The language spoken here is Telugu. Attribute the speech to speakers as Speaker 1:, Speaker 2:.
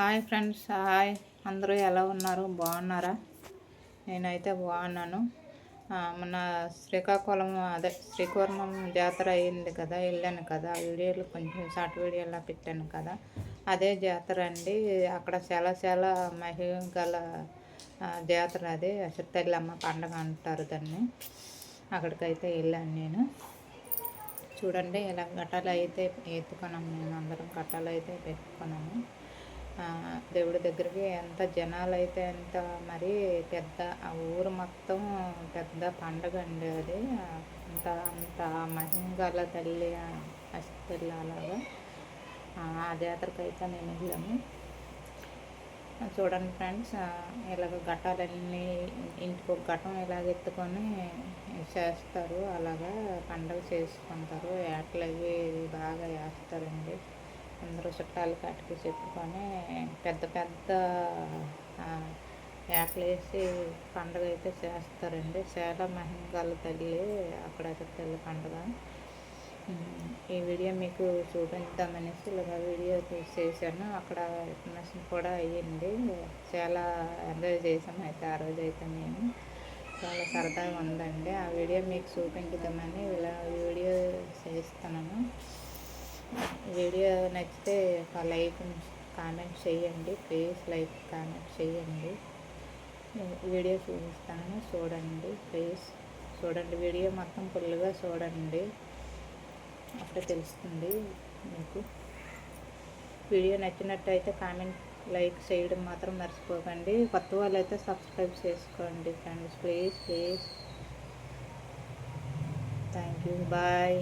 Speaker 1: Hi friends hi. అందరూ ఎలా ఉన్నారు? బాగున్నారా? నేనైతే బాగున్నాను. మన శ్రీకాకుళం అదే శ్రీకుర్మం జాతర అయింది కదా వెళ్ళాను కదా. వీడియోలు కొంచెం షార్ట్ వీడియోలా పెట్టాను కదా. అదే జాతర అండి. అక్కడ చాలా చాలా మహిళ గల జాతర అది. అసత్తల్లమ్మ పండగ అంటారు దాన్ని. అక్కడికైతే వెళ్ళాను నేను. చూడండి ఇలా గట్టాలు అయితే ఎత్తుకున్నాము మేము అందరం. గట్టాలు అయితే పెట్టుకున్నాము. దేవుడి దగ్గరికి ఎంత జనాలు అయితే ఎంత మరి పెద్ద ఆ ఊరు మొత్తం పెద్ద పండగ అండి అది. అంత అంత మహింగల తల్లి అష్టల్లి అలాగా. ఆ జాతరకు అయితే మేము వెళ్ళాము చూడండి ఫ్రెండ్స్ ఇలాగ ఘటాలన్నీ ఇంటికి ఒక ఘటం ఇలాగ ఎత్తుకొని చేస్తారు. అలాగా పండగ చేసుకుంటారు. ఏటలవి బాగా వేస్తారండి. అందరూ చుట్టాలు కాటికి చెప్పుకొని పెద్ద పెద్ద వేసి పండుగ అయితే చేస్తారండి. చాలా మహిమగల తల్లి అక్కడ తల్లి పండుగ. ఈ వీడియో మీకు చూపించామనేసి ఇలాగ వీడియో చేశాను. అక్కడ ఇన్ఫర్మేషన్ కూడా అయ్యింది. చాలా ఎంజాయ్ చేసాము అయితే ఆ రోజు అయితే మేము. చాలా సరదాగా ఉందండి. ఆ వీడియో మీకు చూపించుదామని ఇలా వీడియో చేస్తున్నాను. వీడియో నచ్చితే ఒక లైక్ కామెంట్ చేయండి. ప్లీజ్ లైక్ కామెంట్ చేయండి. వీడియో చూపిస్తాను చూడండి. ప్లీజ్ చూడండి. వీడియో మొత్తం ఫుల్గా చూడండి. అప్పుడే తెలుస్తుంది మీకు. వీడియో నచ్చినట్టయితే కామెంట్ లైక్ చేయడం మాత్రం మర్చిపోకండి. కొత్త వాళ్ళు అయితే సబ్స్క్రైబ్ చేసుకోండి friends. Please please. Thank you. Bye.